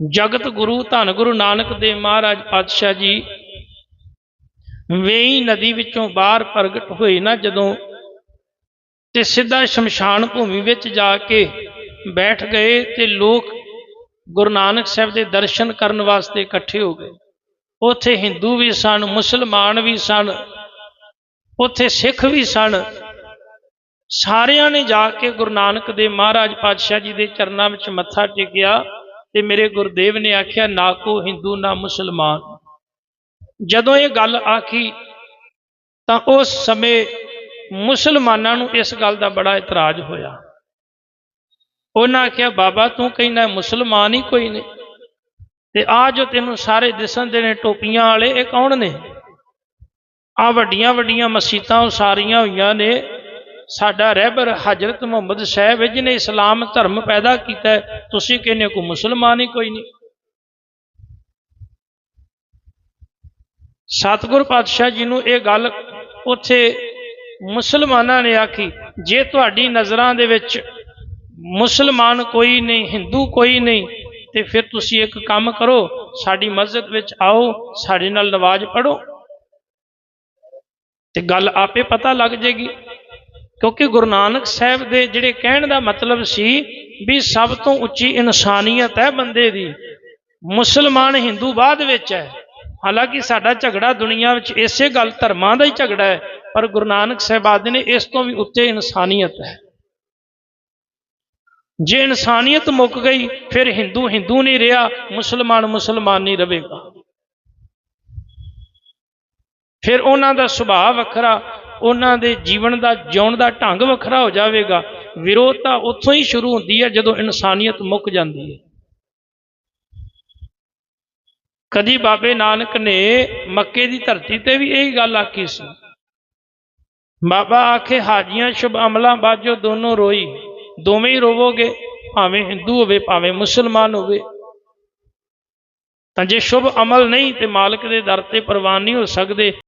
ਜਗਤ ਗੁਰੂ ਧੰਨ ਗੁਰੂ ਨਾਨਕ ਦੇਵ ਮਹਾਰਾਜ ਪਾਤਸ਼ਾਹ ਜੀ, ਵੇਈ ਨਦੀ ਵਿੱਚੋਂ ਬਾਹਰ ਪ੍ਰਗਟ ਹੋਏ ਨਾ ਜਦੋਂ ਤੇ ਸਿੱਧਾ ਸ਼ਮਸ਼ਾਨ ਭੂਮੀ ਵਿੱਚ ਜਾ ਕੇ ਬੈਠ ਗਏ ਤੇ ਲੋਕ ਗੁਰੂ ਨਾਨਕ ਸਾਹਿਬ ਦੇ ਦਰਸ਼ਨ ਕਰਨ ਵਾਸਤੇ ਇਕੱਠੇ ਹੋ ਗਏ। ਉੱਥੇ ਹਿੰਦੂ ਵੀ ਸਨ, ਮੁਸਲਮਾਨ ਵੀ ਸਨ, ਉੱਥੇ ਸਿੱਖ ਵੀ ਸਨ। ਸਾਰਿਆਂ ਨੇ ਜਾ ਕੇ ਗੁਰੂ ਨਾਨਕ ਦੇ ਮਹਾਰਾਜ ਪਾਤਸ਼ਾਹ ਜੀ ਦੇ ਚਰਨਾਂ ਵਿੱਚ ਮੱਥਾ ਟੇਕਿਆ। ਤੇ ਮੇਰੇ ਗੁਰਦੇਵ ਨੇ ਆਖਿਆ, ਨਾ ਕੋ ਹਿੰਦੂ, ਨਾ ਮੁਸਲਮਾਨ। ਜਦੋਂ ਇਹ ਗੱਲ ਆਖੀ, ਤਾਂ ਉਸ ਸਮੇਂ ਮੁਸਲਮਾਨਾਂ ਨੂੰ ਇਸ ਗੱਲ ਦਾ ਬੜਾ ਇਤਰਾਜ਼ ਹੋਇਆ। ਉਹਨਾਂ ਆਖਿਆ, ਬਾਬਾ, ਤੂੰ ਕਹਿੰਦਾ ਮੁਸਲਮਾਨ ਹੀ ਕੋਈ ਨਹੀਂ। ਤੇ ਆ ਜੋ ਤੈਨੂੰ ਸਾਰੇ ਦਿਸਣ ਦੇ ਨੇ ਟੋਪੀਆਂ ਵਾਲੇ, ਇਹ ਕੌਣ ਨੇ? ਆ ਵੱਡੀਆਂ ਵੱਡੀਆਂ ਮਸਜਿਦਾਂ ਉਸਾਰੀਆਂ ਹੋਈਆਂ ਨੇ। ਸਾਡਾ ਰਹਿਬਰ ਹਜ਼ਰਤ ਮੁਹੰਮਦ ਸਾਹਿਬ ਹੈ ਜਿਹਨੇ ਇਸਲਾਮ ਧਰਮ ਪੈਦਾ ਕੀਤਾ ਤੁਸੀਂ ਕਹਿੰਦੇ ਕੋ ਮੁਸਲਮਾਨ ਹੀ ਕੋਈ ਨਹੀਂ। ਸਤਿਗੁਰ ਪਾਤਸ਼ਾਹ ਜੀ ਨੂੰ ਇਹ ਗੱਲ ਉੱਥੇ ਮੁਸਲਮਾਨਾਂ ਨੇ ਆਖੀ, ਜੇ ਤੁਹਾਡੀ ਨਜ਼ਰਾਂ ਦੇ ਵਿੱਚ ਮੁਸਲਮਾਨ ਕੋਈ ਨਹੀਂ, ਹਿੰਦੂ ਕੋਈ ਨਹੀਂ, ਤੇ ਫਿਰ ਤੁਸੀਂ ਇੱਕ ਕੰਮ ਕਰੋ, ਸਾਡੀ ਮਸਜਿਦ ਵਿੱਚ ਆਓ, ਸਾਡੇ ਨਾਲ ਨਵਾਜ਼ ਪੜੋ ਤੇ ਗੱਲ ਆਪੇ ਪਤਾ ਲੱਗ ਜੇਗੀ ਕਿਉਂਕਿ ਗੁਰੂ ਨਾਨਕ ਸਾਹਿਬ ਦੇ ਜਿਹੜੇ ਕਹਿਣ ਦਾ ਮਤਲਬ ਸੀ ਵੀ ਸਭ ਤੋਂ ਉੱਚੀ ਇਨਸਾਨੀਅਤ ਹੈ ਬੰਦੇ ਦੀ, ਮੁਸਲਮਾਨ ਹਿੰਦੂ ਬਾਅਦ ਵਿੱਚ ਹੈ। ਹਾਲਾਂਕਿ ਸਾਡਾ ਝਗੜਾ ਦੁਨੀਆ ਵਿੱਚ ਇਸੇ ਗੱਲ ਧਰਮਾਂ ਦਾ ਹੀ ਝਗੜਾ ਹੈ, ਪਰ ਗੁਰੂ ਨਾਨਕ ਸਾਹਿਬ ਆਦਿ ਨੇ ਇਸ ਤੋਂ ਵੀ ਉੱਤੇ ਇਨਸਾਨੀਅਤ ਹੈ। ਜੇ ਇਨਸਾਨੀਅਤ ਮੁੱਕ ਗਈ, ਫਿਰ ਹਿੰਦੂ ਹਿੰਦੂ ਨਹੀਂ ਰਿਹਾ, ਮੁਸਲਮਾਨ ਮੁਸਲਮਾਨ ਨਹੀਂ ਰਹੇਗਾ। ਫਿਰ ਉਹਨਾਂ ਦਾ ਸੁਭਾਅ ਵੱਖਰਾ ਉਹਨਾਂ ਦੇ ਜੀਵਨ ਦਾ, ਜਿਉਣ ਦਾ ਢੰਗ ਵੱਖਰਾ ਹੋ ਜਾਵੇਗਾ। ਵਿਰੋਧ ਤਾਂ ਉੱਥੋਂ ਹੀ ਸ਼ੁਰੂ ਹੁੰਦੀ ਹੈ, ਜਦੋਂ ਇਨਸਾਨੀਅਤ ਮੁੱਕ ਜਾਂਦੀ ਹੈ। ਕਦੀ ਬਾਬੇ ਨਾਨਕ ਨੇ ਮੱਕੇ ਦੀ ਧਰਤੀ ਤੇ ਵੀ ਇਹੀ ਗੱਲ ਆਖੀ ਸੀ। ਬਾਬਾ ਆਖੇ, ਹਾਜੀਆਂ, ਸ਼ੁਭ ਅਮਲਾਂ ਬਾਜੋ ਦੋਨੋਂ ਰੋਈ। ਦੋਵੇਂ ਹੀ ਰੋਵੋਗੇ, ਭਾਵੇਂ ਹਿੰਦੂ ਹੋਵੇ, ਭਾਵੇਂ ਮੁਸਲਮਾਨ ਹੋਵੇ। ਤਾਂ ਜੇ ਸ਼ੁਭ ਅਮਲ ਨਹੀਂ ਤੇ ਮਾਲਕ ਦੇ ਦਰ ਤੇ ਪ੍ਰਵਾਨ ਨਹੀਂ ਹੋ ਸਕਦੇ